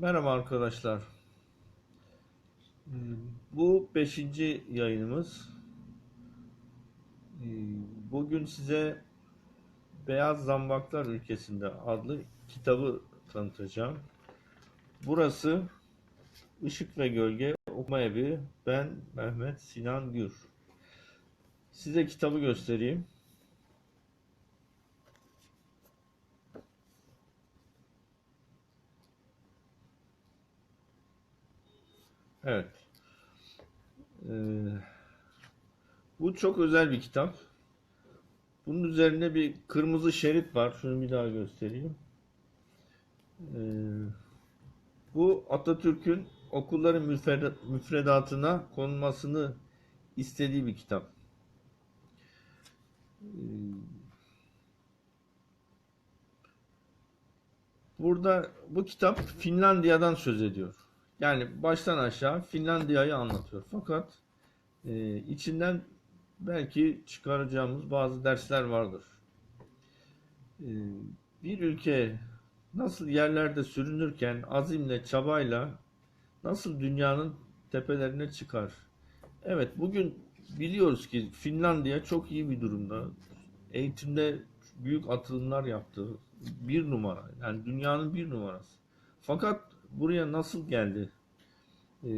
Merhaba arkadaşlar. Ee, Bu beşinci yayınımız. Ee, Bugün size Beyaz Zambaklar Ülkesinde adlı kitabı tanıtacağım. Burası Işık ve Gölge Okuma Evi. Ben Mehmet Sinan Gür. Size kitabı göstereyim. Evet. Ee, bu çok özel bir kitap. Bunun üzerinde bir kırmızı şerit var. Şunu bir daha göstereyim. Ee, bu Atatürk'ün okulların müfredat- müfredatına konulmasını istediği bir kitap. Ee, burada bu kitap Finlandiya'dan söz ediyor. Yani baştan aşağı Finlandiya'yı anlatıyor. Fakat e, içinden belki çıkaracağımız bazı dersler vardır. E, bir ülke nasıl yerlerde sürünürken azimle, çabayla nasıl dünyanın tepelerine çıkar? Evet, bugün biliyoruz ki Finlandiya çok iyi bir durumda. Eğitimde büyük atılımlar yaptı. Bir numara. Yani dünyanın bir numarası. Fakat buraya nasıl geldi? Ee,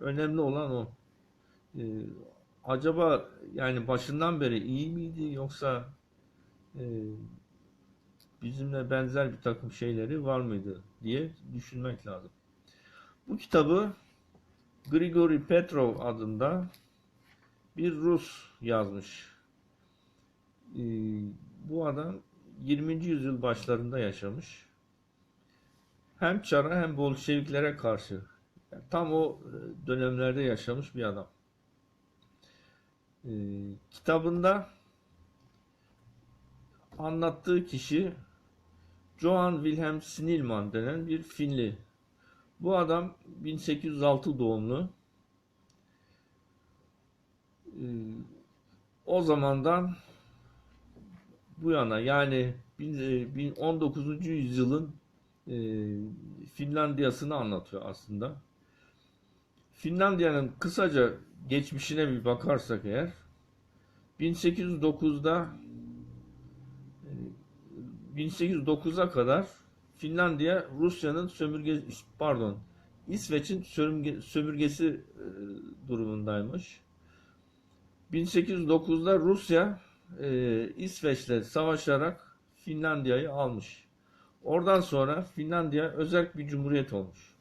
önemli olan o. Ee, acaba yani başından beri iyi miydi yoksa e, bizimle benzer bir takım şeyleri var mıydı diye düşünmek lazım. Bu kitabı Grigori Petrov adında bir Rus yazmış. Ee, bu adam 20. yüzyıl başlarında yaşamış. Hem Çar'a hem Bolşeviklere karşı yani tam o e, dönemlerde yaşamış bir adam. Ee, kitabında anlattığı kişi Johann Wilhelm Snellman denen bir Finli. Bu adam 1806 doğumlu. Ee, o zamandan bu yana yani bin- e, bin- 19. yüzyılın e, Finlandiya'sını anlatıyor aslında. Finlandiya'nın kısaca geçmişine bir bakarsak eğer 1809'da e, 1809'a kadar Finlandiya Rusya'nın sömürge pardon İsveç'in sömürge, sömürgesi e, durumundaymış. 1809'da Rusya e, İsveç'le savaşarak Finlandiya'yı almış. Oradan sonra Finlandiya özerk bir cumhuriyet olmuş.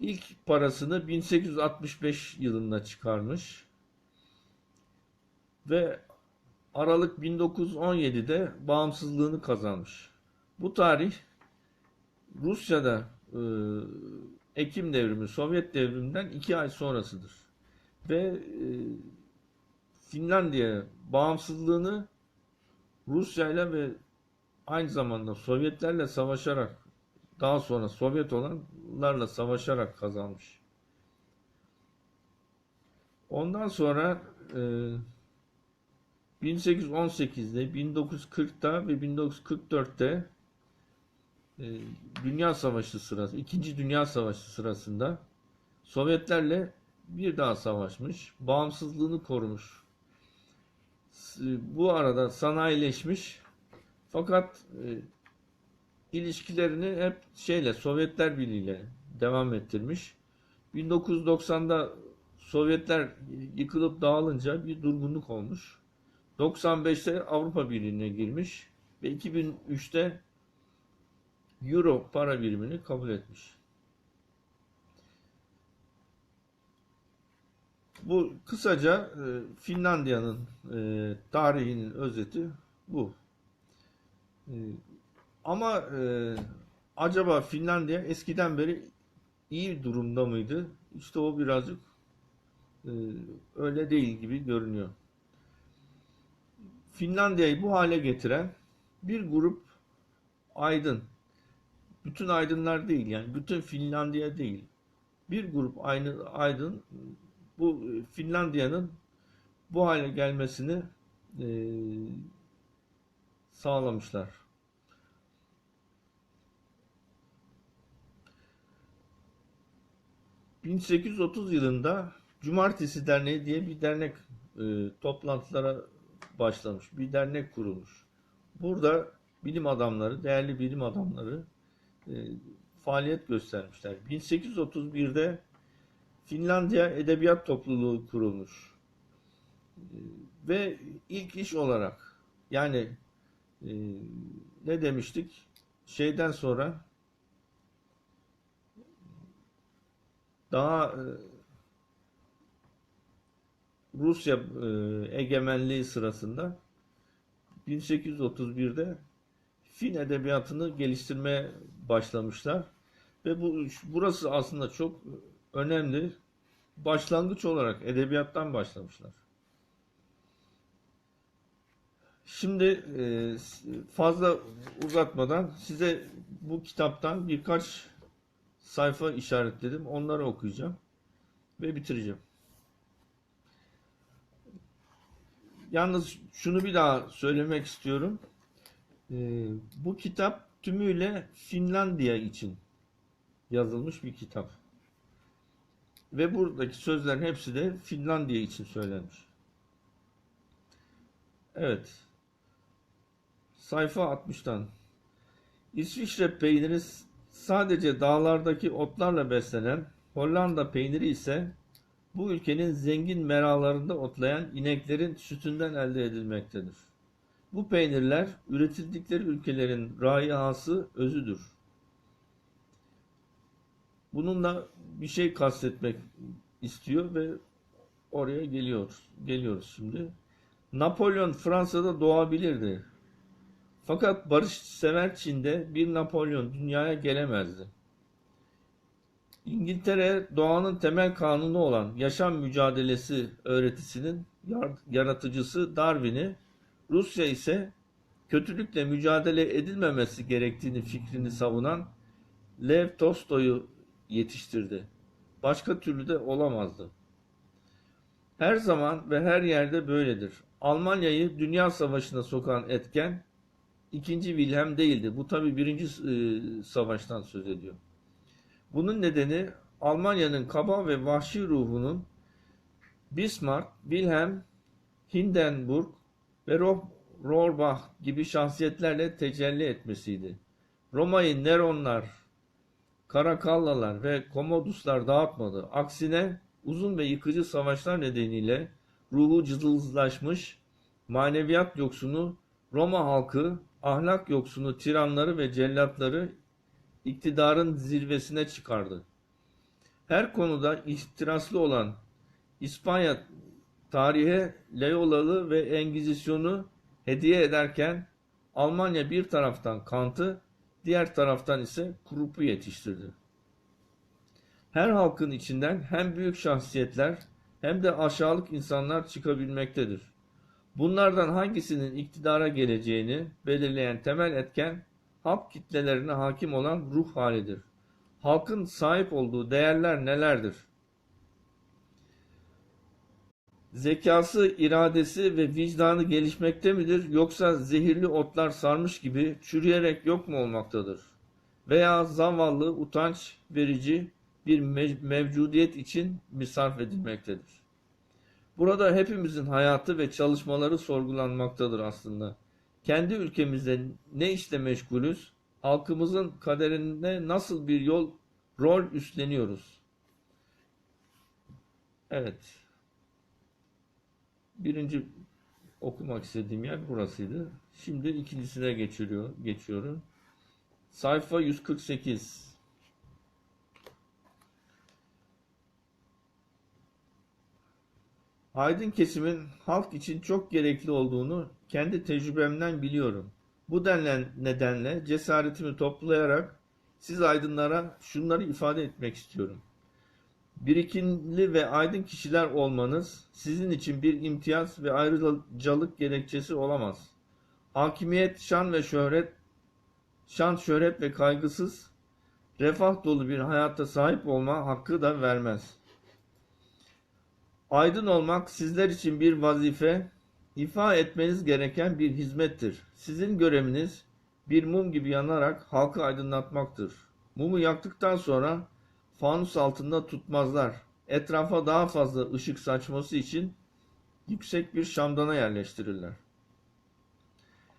İlk parasını 1865 yılında çıkarmış ve Aralık 1917'de bağımsızlığını kazanmış. Bu tarih Rusya'da e, Ekim devrimi, Sovyet devriminden iki ay sonrasıdır. Ve e, Finlandiya bağımsızlığını Rusya ile ve aynı zamanda Sovyetlerle savaşarak daha sonra Sovyet olanlarla savaşarak kazanmış. Ondan sonra e, 1818'de, 1940'da ve 1944'te e, Dünya Savaşı sırası, İkinci Dünya Savaşı sırasında Sovyetlerle bir daha savaşmış, bağımsızlığını korumuş. Bu arada sanayileşmiş fakat e, ilişkilerini hep şeyle Sovyetler Birliği ile devam ettirmiş. 1990'da Sovyetler yıkılıp dağılınca bir durgunluk olmuş. 95'te Avrupa Birliği'ne girmiş ve 2003'te Euro para birimini kabul etmiş. Bu kısaca e, Finlandiya'nın e, tarihinin özeti bu. E, ama e, acaba Finlandiya eskiden beri iyi durumda mıydı? İşte o birazcık e, öyle değil gibi görünüyor. Finlandiya'yı bu hale getiren bir grup aydın, bütün aydınlar değil yani bütün Finlandiya değil. Bir grup aynı aydın bu e, Finlandiya'nın bu hale gelmesini e, sağlamışlar. 1830 yılında Cumartesi Derneği diye bir dernek e, toplantılara başlamış. Bir dernek kurulmuş. Burada bilim adamları, değerli bilim adamları e, faaliyet göstermişler. 1831'de Finlandiya Edebiyat Topluluğu kurulmuş. E, ve ilk iş olarak yani e, ne demiştik? Şeyden sonra daha e, Rusya e, egemenliği sırasında 1831'de Fin edebiyatını geliştirmeye başlamışlar ve bu burası aslında çok önemli. Başlangıç olarak edebiyattan başlamışlar. Şimdi e, fazla uzatmadan size bu kitaptan birkaç sayfa işaretledim. Onları okuyacağım ve bitireceğim. Yalnız şunu bir daha söylemek istiyorum. Ee, bu kitap tümüyle Finlandiya için yazılmış bir kitap. Ve buradaki sözlerin hepsi de Finlandiya için söylenmiş. Evet. Sayfa 60'tan. İsviçre peyniri sadece dağlardaki otlarla beslenen, Hollanda peyniri ise bu ülkenin zengin meralarında otlayan ineklerin sütünden elde edilmektedir. Bu peynirler üretildikleri ülkelerin rayihası özüdür. Bununla bir şey kastetmek istiyor ve oraya geliyoruz. Geliyoruz şimdi. Napolyon Fransa'da doğabilirdi. Fakat barış sever Çin'de bir Napolyon dünyaya gelemezdi. İngiltere doğanın temel kanunu olan yaşam mücadelesi öğretisinin yaratıcısı Darwin'i, Rusya ise kötülükle mücadele edilmemesi gerektiğini fikrini savunan Lev Tolstoy'u yetiştirdi. Başka türlü de olamazdı. Her zaman ve her yerde böyledir. Almanya'yı Dünya Savaşı'na sokan etken ikinci Wilhelm değildi. Bu tabi birinci e, savaştan söz ediyor. Bunun nedeni Almanya'nın kaba ve vahşi ruhunun Bismarck, Wilhelm, Hindenburg ve Rohrbach gibi şahsiyetlerle tecelli etmesiydi. Roma'yı Neronlar, Karakallalar ve Komoduslar dağıtmadı. Aksine uzun ve yıkıcı savaşlar nedeniyle ruhu cılızlaşmış, maneviyat yoksunu Roma halkı, ahlak yoksunu tiranları ve cellatları iktidarın zirvesine çıkardı. Her konuda ihtiraslı olan İspanya tarihe Loyolalı ve Engizisyon'u hediye ederken Almanya bir taraftan Kant'ı, diğer taraftan ise Krupp'u yetiştirdi. Her halkın içinden hem büyük şahsiyetler hem de aşağılık insanlar çıkabilmektedir. Bunlardan hangisinin iktidara geleceğini belirleyen temel etken halk kitlelerine hakim olan ruh halidir. Halkın sahip olduğu değerler nelerdir? Zekası, iradesi ve vicdanı gelişmekte midir yoksa zehirli otlar sarmış gibi çürüyerek yok mu olmaktadır? Veya zavallı, utanç verici bir mevcudiyet için mi sarf edilmektedir? Burada hepimizin hayatı ve çalışmaları sorgulanmaktadır aslında kendi ülkemizde ne işle meşgulüz? Halkımızın kaderinde nasıl bir yol rol üstleniyoruz? Evet. Birinci okumak istediğim yer burasıydı. Şimdi ikincisine geçiyor, geçiyorum. Sayfa 148. Aydın kesimin halk için çok gerekli olduğunu kendi tecrübemden biliyorum. Bu denlen nedenle cesaretimi toplayarak siz aydınlara şunları ifade etmek istiyorum. Birikimli ve aydın kişiler olmanız sizin için bir imtiyaz ve ayrıcalık gerekçesi olamaz. Hakimiyet, şan ve şöhret, şan, şöhret ve kaygısız, refah dolu bir hayata sahip olma hakkı da vermez.'' Aydın olmak sizler için bir vazife, ifa etmeniz gereken bir hizmettir. Sizin göreviniz bir mum gibi yanarak halkı aydınlatmaktır. Mumu yaktıktan sonra fanus altında tutmazlar. Etrafa daha fazla ışık saçması için yüksek bir şamdana yerleştirirler.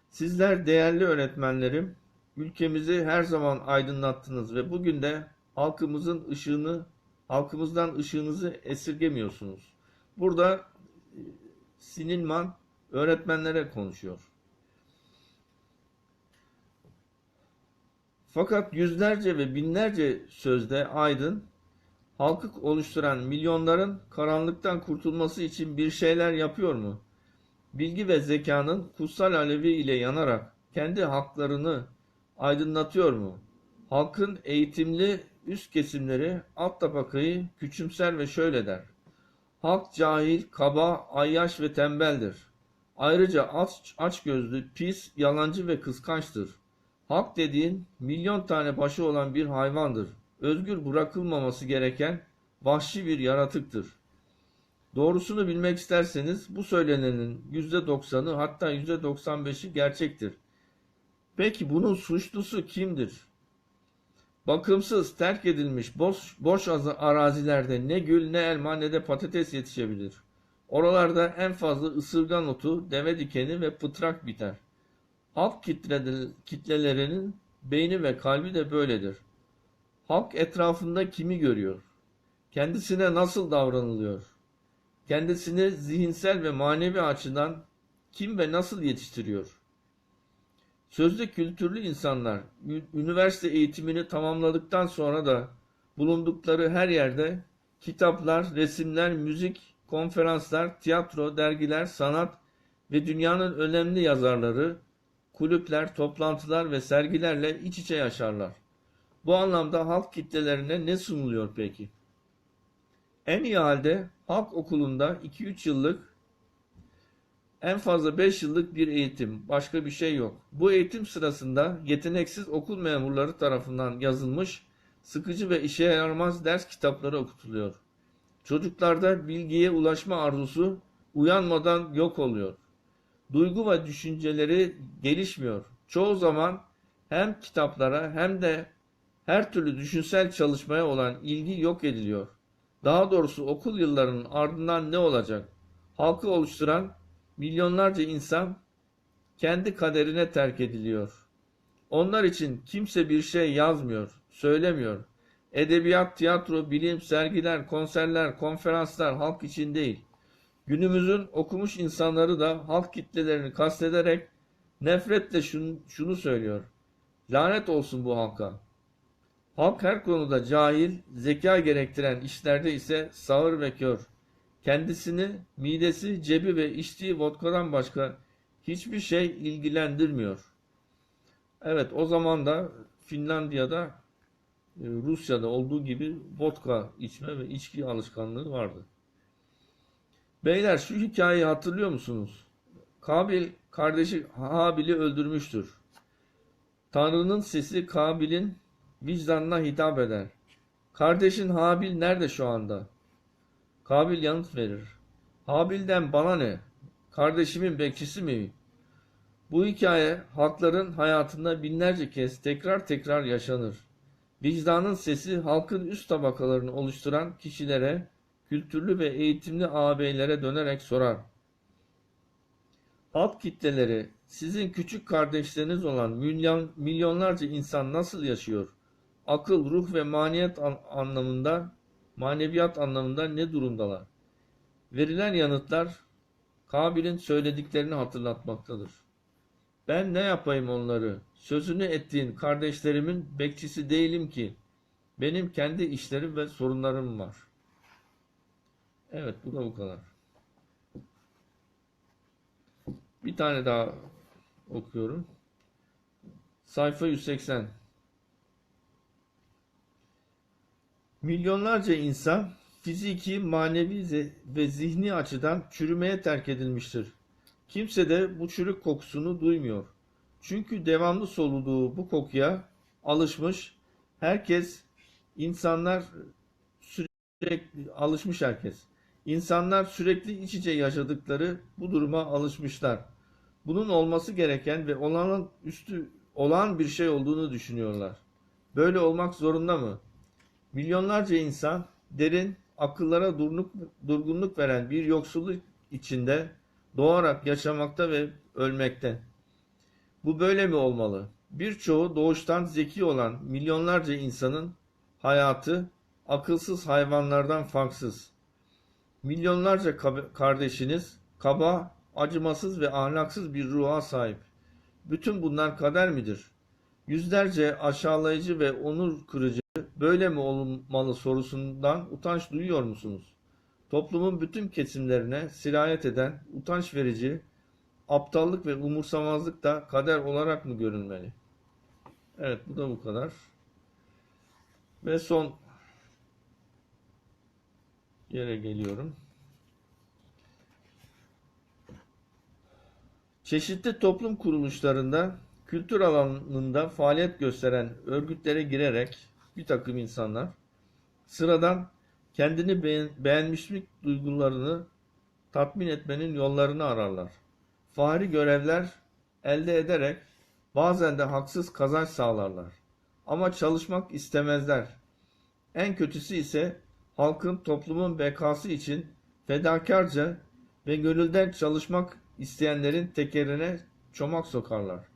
Sizler değerli öğretmenlerim, ülkemizi her zaman aydınlattınız ve bugün de halkımızın ışığını, halkımızdan ışığınızı esirgemiyorsunuz. Burada e, Sinilman öğretmenlere konuşuyor. Fakat yüzlerce ve binlerce sözde aydın, halkı oluşturan milyonların karanlıktan kurtulması için bir şeyler yapıyor mu? Bilgi ve zekanın kutsal alevi ile yanarak kendi haklarını aydınlatıyor mu? Halkın eğitimli üst kesimleri alt tabakayı küçümser ve şöyle der. Halk cahil, kaba, ayyaş ve tembeldir. Ayrıca aç, açgözlü, pis, yalancı ve kıskançtır. Halk dediğin milyon tane başı olan bir hayvandır. Özgür bırakılmaması gereken vahşi bir yaratıktır. Doğrusunu bilmek isterseniz bu söylenenin %90'ı hatta %95'i gerçektir. Peki bunun suçlusu kimdir? Bakımsız, terk edilmiş boş, boş az- arazilerde ne gül ne elma ne de patates yetişebilir. Oralarda en fazla ısırgan otu, deve dikeni ve pıtrak biter. Halk kitle- kitlelerinin beyni ve kalbi de böyledir. Halk etrafında kimi görüyor? Kendisine nasıl davranılıyor? Kendisini zihinsel ve manevi açıdan kim ve nasıl yetiştiriyor? Sözde kültürlü insanlar üniversite eğitimini tamamladıktan sonra da bulundukları her yerde kitaplar, resimler, müzik, konferanslar, tiyatro, dergiler, sanat ve dünyanın önemli yazarları, kulüpler, toplantılar ve sergilerle iç içe yaşarlar. Bu anlamda halk kitlelerine ne sunuluyor peki? En iyi halde halk okulunda 2-3 yıllık en fazla 5 yıllık bir eğitim, başka bir şey yok. Bu eğitim sırasında yeteneksiz okul memurları tarafından yazılmış sıkıcı ve işe yaramaz ders kitapları okutuluyor. Çocuklarda bilgiye ulaşma arzusu uyanmadan yok oluyor. Duygu ve düşünceleri gelişmiyor. Çoğu zaman hem kitaplara hem de her türlü düşünsel çalışmaya olan ilgi yok ediliyor. Daha doğrusu okul yıllarının ardından ne olacak? Halkı oluşturan milyonlarca insan kendi kaderine terk ediliyor. Onlar için kimse bir şey yazmıyor, söylemiyor. Edebiyat, tiyatro, bilim, sergiler, konserler, konferanslar halk için değil. Günümüzün okumuş insanları da halk kitlelerini kastederek nefretle şunu, şunu söylüyor. Lanet olsun bu halka. Halk her konuda cahil, zeka gerektiren işlerde ise sağır ve kör. Kendisini, midesi, cebi ve içtiği vodkadan başka hiçbir şey ilgilendirmiyor. Evet o zaman da Finlandiya'da, e, Rusya'da olduğu gibi vodka içme ve içki alışkanlığı vardı. Beyler şu hikayeyi hatırlıyor musunuz? Kabil kardeşi Habil'i öldürmüştür. Tanrı'nın sesi Kabil'in vicdanına hitap eder. Kardeşin Habil nerede şu anda? Kabil yanıt verir. Habil'den bana ne? Kardeşimin bekçisi miyim? Bu hikaye halkların hayatında binlerce kez tekrar tekrar yaşanır. Vicdanın sesi halkın üst tabakalarını oluşturan kişilere, kültürlü ve eğitimli ağabeylere dönerek sorar. Halk kitleleri, sizin küçük kardeşleriniz olan milyon, milyonlarca insan nasıl yaşıyor? Akıl, ruh ve maniyet an- anlamında, maneviyat anlamında ne durumdalar? Verilen yanıtlar Kabil'in söylediklerini hatırlatmaktadır. Ben ne yapayım onları? Sözünü ettiğin kardeşlerimin bekçisi değilim ki. Benim kendi işlerim ve sorunlarım var. Evet, bu da bu kadar. Bir tane daha okuyorum. Sayfa 180. Milyonlarca insan fiziki, manevi ve zihni açıdan çürümeye terk edilmiştir. Kimse de bu çürük kokusunu duymuyor. Çünkü devamlı soluduğu bu kokuya alışmış. Herkes, insanlar sürekli alışmış herkes. İnsanlar sürekli iç içe yaşadıkları bu duruma alışmışlar. Bunun olması gereken ve olanın üstü olağan bir şey olduğunu düşünüyorlar. Böyle olmak zorunda mı? Milyonlarca insan derin, akıllara durgunluk, durgunluk veren bir yoksulluk içinde doğarak yaşamakta ve ölmekte. Bu böyle mi olmalı? Birçoğu doğuştan zeki olan milyonlarca insanın hayatı akılsız hayvanlardan farksız. Milyonlarca kardeşiniz kaba, acımasız ve ahlaksız bir ruha sahip. Bütün bunlar kader midir? Yüzlerce aşağılayıcı ve onur kırıcı böyle mi olmalı sorusundan utanç duyuyor musunuz? Toplumun bütün kesimlerine sirayet eden utanç verici aptallık ve umursamazlık da kader olarak mı görülmeli? Evet bu da bu kadar. Ve son yere geliyorum. Çeşitli toplum kuruluşlarında kültür alanında faaliyet gösteren örgütlere girerek bir takım insanlar sıradan kendini beğen- beğenmişlik duygularını tatmin etmenin yollarını ararlar. Fahri görevler elde ederek bazen de haksız kazanç sağlarlar. Ama çalışmak istemezler. En kötüsü ise halkın toplumun bekası için fedakarca ve gönülden çalışmak isteyenlerin tekerine çomak sokarlar.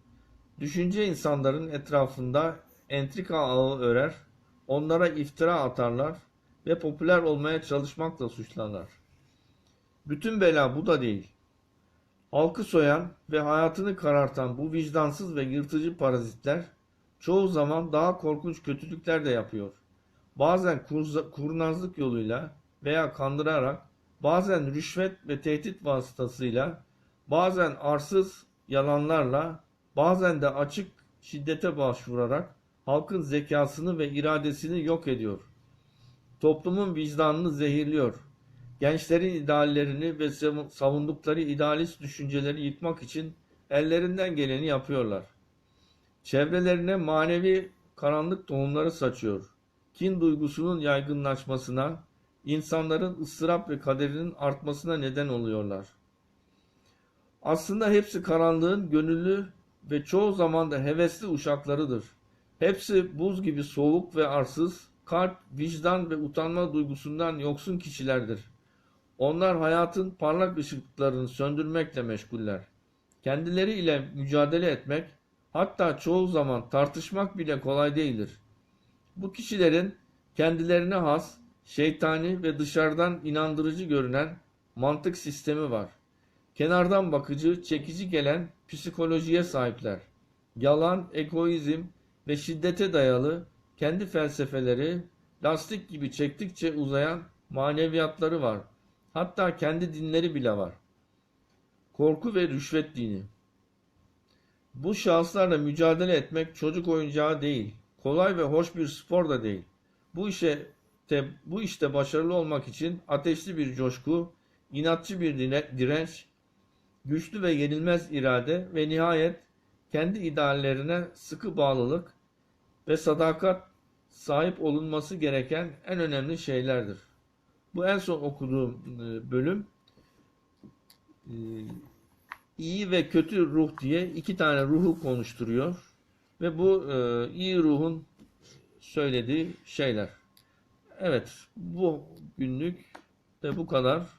Düşünce insanların etrafında entrika ağı örer, onlara iftira atarlar ve popüler olmaya çalışmakla suçlarlar. Bütün bela bu da değil. Halkı soyan ve hayatını karartan bu vicdansız ve yırtıcı parazitler çoğu zaman daha korkunç kötülükler de yapıyor. Bazen kurnazlık yoluyla veya kandırarak, bazen rüşvet ve tehdit vasıtasıyla, bazen arsız yalanlarla, bazen de açık şiddete başvurarak halkın zekasını ve iradesini yok ediyor. Toplumun vicdanını zehirliyor. Gençlerin ideallerini ve sav- savundukları idealist düşünceleri yıkmak için ellerinden geleni yapıyorlar. Çevrelerine manevi karanlık tohumları saçıyor. Kin duygusunun yaygınlaşmasına, insanların ıstırap ve kaderinin artmasına neden oluyorlar. Aslında hepsi karanlığın gönüllü ve çoğu zaman da hevesli uşaklarıdır. Hepsi buz gibi soğuk ve arsız, kalp, vicdan ve utanma duygusundan yoksun kişilerdir. Onlar hayatın parlak ışıklarını söndürmekle meşguller. Kendileriyle mücadele etmek, hatta çoğu zaman tartışmak bile kolay değildir. Bu kişilerin kendilerine has, şeytani ve dışarıdan inandırıcı görünen mantık sistemi var. Kenardan bakıcı, çekici gelen psikolojiye sahipler. Yalan, egoizm ve şiddete dayalı kendi felsefeleri, lastik gibi çektikçe uzayan maneviyatları var. Hatta kendi dinleri bile var. Korku ve rüşvet dini. Bu şahıslarla mücadele etmek çocuk oyuncağı değil. Kolay ve hoş bir spor da değil. Bu işe de, bu işte başarılı olmak için ateşli bir coşku, inatçı bir direnç, güçlü ve yenilmez irade ve nihayet kendi ideallerine sıkı bağlılık ve sadakat sahip olunması gereken en önemli şeylerdir. Bu en son okuduğum e, bölüm e, iyi ve kötü ruh diye iki tane ruhu konuşturuyor ve bu e, iyi ruhun söylediği şeyler. Evet, bu günlük de bu kadar.